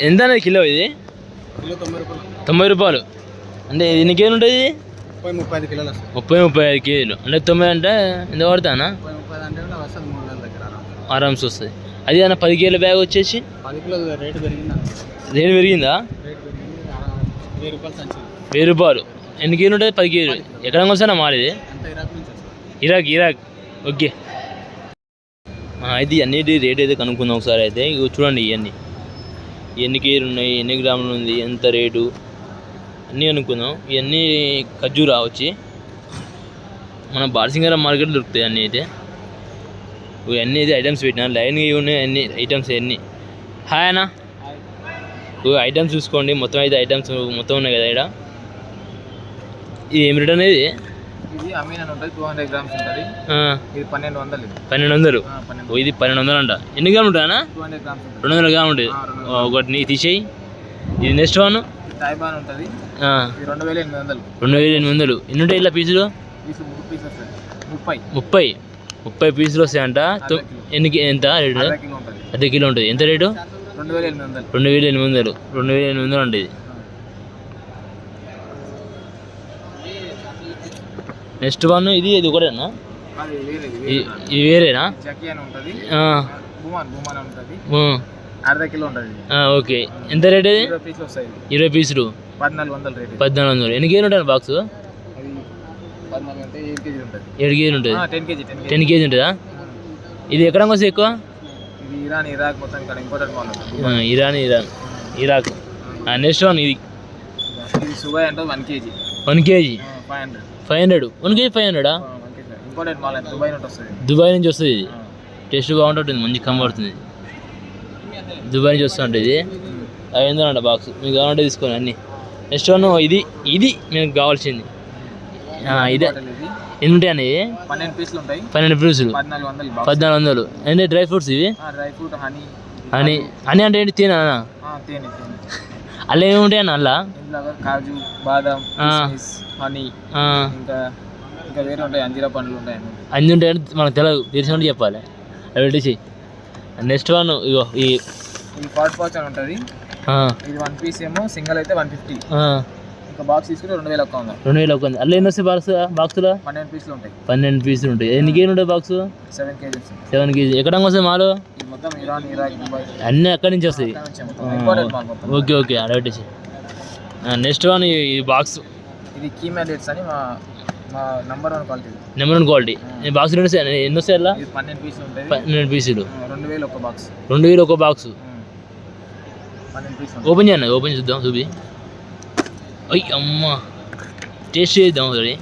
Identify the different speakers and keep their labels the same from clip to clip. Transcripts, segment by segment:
Speaker 1: ఎంత అనేది కిలో ఇది?
Speaker 2: తొంభై రూపాయలు.
Speaker 1: అంటే ఎన్ని కేజీలు ఉంటుంది ఇది?
Speaker 2: ముప్పై ముప్పై ఐదు కిలోలు వస్తాయి.
Speaker 1: ముప్పై ముప్పై ఐదు కేజీలు. అంటే తొంభై అంటే ఎంత పడతానా
Speaker 2: ఆరామ్స్.
Speaker 1: వస్తుంది అది అన్న పది కేజీల బ్యాగ్ వచ్చేసి?
Speaker 2: రేటు పెరిగింది. వెయ్యి రూపాయలు సంచి
Speaker 1: వెయ్యి రూపాయలు. ఎన్ని కేజీలు ఉంటుంది పది కేజీలు. ఎక్కడ వస్తానా
Speaker 2: ఎంత ఇరాక్
Speaker 1: ఇరాక్ ఓకే. ఆ, అయితే అన్నిటి రేట్ అయితే కనుక్కుందాం ఒకసారి అయితే. చూడండి ఇవన్నీ. ఎన్ని కేజీలు ఉన్నాయి ఎన్ని గ్రాములు ఉంది ఎంత రేటు అన్నీ అనుకుందాం. ఇవన్నీ ఖర్జూరా వచ్చి మన బార్సింగారం మార్కెట్లో దొరుకుతాయి అన్నీ అయితే. ఇవన్నీ అయితే ఐటమ్స్ పెట్టినా. లైన్గా ఉన్నాయి అన్ని ఐటమ్స్ అన్నీ. హాయ్ అన్న. ఐటమ్స్ చూసుకోండి. మొత్తం అయితే ఐటమ్స్ మొత్తం ఉన్నాయి కదా ఇక్కడ. ఇది ఏమి రేట్ అనేది?
Speaker 2: ఇది అమీన్ అని ఉంటుంది టూ హండ్రెడ్ గ్రామ్స్ ఉంటుంది.
Speaker 1: ఆ,
Speaker 2: ఇది పన్నెండు వందలు ఇది.
Speaker 1: పన్నెండు వందలు? ఇది పన్నెండు అంట. ఎన్ని గ్రాములు ఉంటాయన్నా
Speaker 2: టూ హండ్రెడ్ గ్రామ్స్ ఉంటుంది.
Speaker 1: రెండు వందల గ్రాములు ఉంటుంది ఒకటి నీ తీసేయి. ఇది నెక్స్ట్ వన్
Speaker 2: టైబాన్ ఉంటుంది. రెండు వేల ఎనిమిది వందలు.
Speaker 1: రెండు వేల ఎనిమిది వందలు. ఎన్ని ఉంటాయి ఇలా పీసులు?
Speaker 2: ముప్పై
Speaker 1: ముప్పై. ముప్పై. పీసులు వస్తాయంట ఎన్ని ఎంత రేటు?
Speaker 2: అర్ధ కిలో ఉంటుంది.
Speaker 1: ఎంత రేటు?
Speaker 2: రెండు వేల ఎనిమిది వందలు.
Speaker 1: రెండు వేల ఎనిమిది వందలు. రెండు వేల ఎనిమిది వందలు ఇది. నెక్స్ట్ వన్ ఇది ఇది ఒకటేనా? ఇది వేరేనా?
Speaker 2: అర్ధ కిలో ఉంటుంది
Speaker 1: ఓకే. ఎంత రేట్ ఇది?
Speaker 2: ఇరవై పీసులు పద్నాలుగు వందల రేట్.
Speaker 1: పద్నాలుగు వందలు. ఎన్ని కేజీలు ఉంటాయి బాక్స్?
Speaker 2: ఏడు
Speaker 1: కేజీలు ఉంటుంది.
Speaker 2: టెన్ కేజీ
Speaker 1: ఉంటుందా? ఇది ఎక్కడ వస్తుంది ఎక్కువ?
Speaker 2: ఇది ఇరాన్ ఇరాక్ మొత్తం important
Speaker 1: Iran Iran. Iraq. Next one ఇది.
Speaker 2: ఇది సుబాయ్ అంటే one KG.
Speaker 1: One KG.
Speaker 2: Five hundred.
Speaker 1: Five hundred. One KG five. హండ్రెడా
Speaker 2: Dubai
Speaker 1: నుంచి వస్తుంది. ఇది టేస్ట్ బాగుంటుంది మంచి కనబడుతుంది దుబాయ్ నుంచి వస్తుంటుంది ఇది. వందలు అంట బాక్స్. మీకు కావాలంటే తీసుకోండి అన్ని. నెక్స్ట్ వన్ ఇది ఇది మీకు కావాల్సింది. ఇదే. ఎన్ని ఉంటాయి అన్న ఇది
Speaker 2: పన్నెండు పీసులు ఉంటాయి.
Speaker 1: పన్నెండు పీసులు.
Speaker 2: పద్నాలుగు వందలు
Speaker 1: అంటే డ్రై ఫ్రూట్స్ ఇవి?
Speaker 2: డ్రై ఫ్రూట్ హనీ
Speaker 1: అని అని అంటే ఏంటి? తేనె
Speaker 2: తేనె.
Speaker 1: అలా ఏమి ఉంటాయి అన్న అలా
Speaker 2: కాజు బాదం హనీ ఇంకా ఇంకా వేరే ఉంటాయి అంజీరా పండ్లు ఉంటాయి అన్ని.
Speaker 1: ఉంటాయంటే మనకు తెలియదు తెలిసినట్టు చెప్పాలి. అవి పెట్టేసి. నెక్స్ట్ వన్ ఇగో ఈ
Speaker 2: ఇది ఫాస్ట్ వాచ్ అని ఉంటుంది ఇది వన్ పీస్ ఏమో సింగిల్ అయితే వన్ ఫిఫ్టీ బాక్స్ రెండు వేల ఒక్క వంద
Speaker 1: రెండు వేల ఒక వంద అలా ఎన్ని వస్తాయి బాక్స్ బాక్స్లో
Speaker 2: పన్నెండు పీసులు ఉంటాయి.
Speaker 1: పన్నెండు పీసులు ఉంటాయి. ఎన్ని కేజీలు ఉంటాయి box
Speaker 2: seven KGs.
Speaker 1: Seven KG. ఎక్కడ వస్తాయి మాలు?
Speaker 2: మొత్తం ఇరాన్ ఇరాక్ దుబాయ్.
Speaker 1: అన్నీ అక్కడి నుంచి వస్తాయి. Okay okay. అలా పెట్టేసి నెక్స్ట్ వన్ ఈ బాక్స్
Speaker 2: ఇది డేట్స్ అని మా మా number one quality
Speaker 1: number one quality box రెండు ఎన్ని వస్తాయి అలా?
Speaker 2: పన్నెండు పీసులు ఉంటాయి.
Speaker 1: పన్నెండు పీసులు.
Speaker 2: రెండు వేలు ఒక బాక్స్
Speaker 1: రెండు వేలు ఒక బాక్స్
Speaker 2: పన్నెండు పీసులు
Speaker 1: ఓపెన్ చేయండి. ఓపెన్ చేద్దాం చూపి. అయ్యి అమ్మ. టేస్ట్ చేద్దాం ఒకసారి.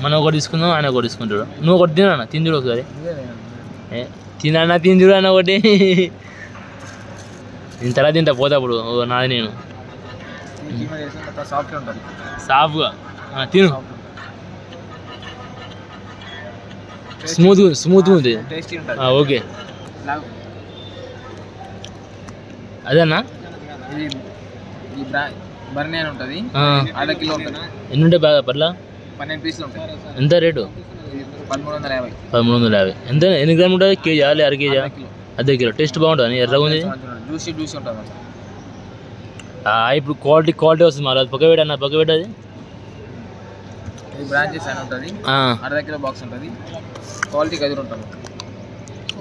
Speaker 1: మనం ఒకటి తీసుకుందాం ఆయన ఒకటి తీసుకుంటాడు. నువ్వు ఒకటి తినన్నా తిందుడు ఒకసారి. ఏ తిందుడు అన్న ఒకటి. నేను తర్వాత తింటా పోతాప్పుడు ఓ నాది నేను. సాఫ్గా తిను. స్మూత్ స్మూత్ ఉంది. ఓకే.
Speaker 2: ఇలా-
Speaker 1: అదేనా
Speaker 2: బర్నీ అని ఉంటుంది అర్ధ కిలో ఉంటుంది.
Speaker 1: ఎన్ని ఉంటాయి బాగా పట్ల
Speaker 2: పన్నెండు పీసులు ఉంటాయి.
Speaker 1: ఎంత రేటు?
Speaker 2: పదమూడు వందల యాభై.
Speaker 1: పదమూడు వందల యాభై. ఎంత ఎన్ని గ్రాములు ఉంటుంది కేజీ అర అర కేజీ?
Speaker 2: అర్ధ కిలో.
Speaker 1: టేస్ట్ బాగుంటుంది? ఎర్రగా ఉంది?
Speaker 2: జ్యూసీ జ్యూసీ ఉంటుంది
Speaker 1: ఇప్పుడు క్వాలిటీ క్వాలిటీ వస్తుంది మరి అది పక్క పెట్టన్న పక్క పెట్టది
Speaker 2: బ్రాంచెస్ అని ఉంటుంది. అర్ధ కిలో బాక్స్ ఉంటుంది. క్వాలిటీ గదిలో ఉంటుంది.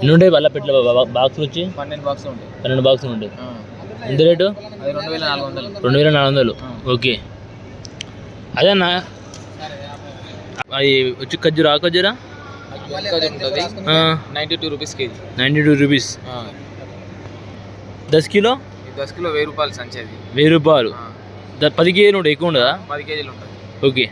Speaker 1: ఎన్ని ఉంటాయి వాళ్ళ పెట్టల బాక్స్ వచ్చి?
Speaker 2: పన్నెండు బాక్స్ ఉంటాయి.
Speaker 1: పన్నెండు బాక్సులు ఉంటాయి. ఎంత రేటు?
Speaker 2: రెండు వేల నాలుగు వందలు.
Speaker 1: రెండు వేల నాలుగు వందలు.
Speaker 2: ఆ.
Speaker 1: ఓకే. అదేనా అది వచ్చి ఖర్జూరా ఆ
Speaker 2: ఉంటుంది ninety two rupees KG.
Speaker 1: Ninety two rupees. దస్ కిలో?
Speaker 2: దస్ కిలో వెయ్యి రూపాయలు సంచి అది.
Speaker 1: వెయ్యి రూపాయలు. పది కేజీలు ఉంటాయి ఎక్కువ ఉండదా?
Speaker 2: పది కేజీలు ఉంటుంది.
Speaker 1: ఓకే.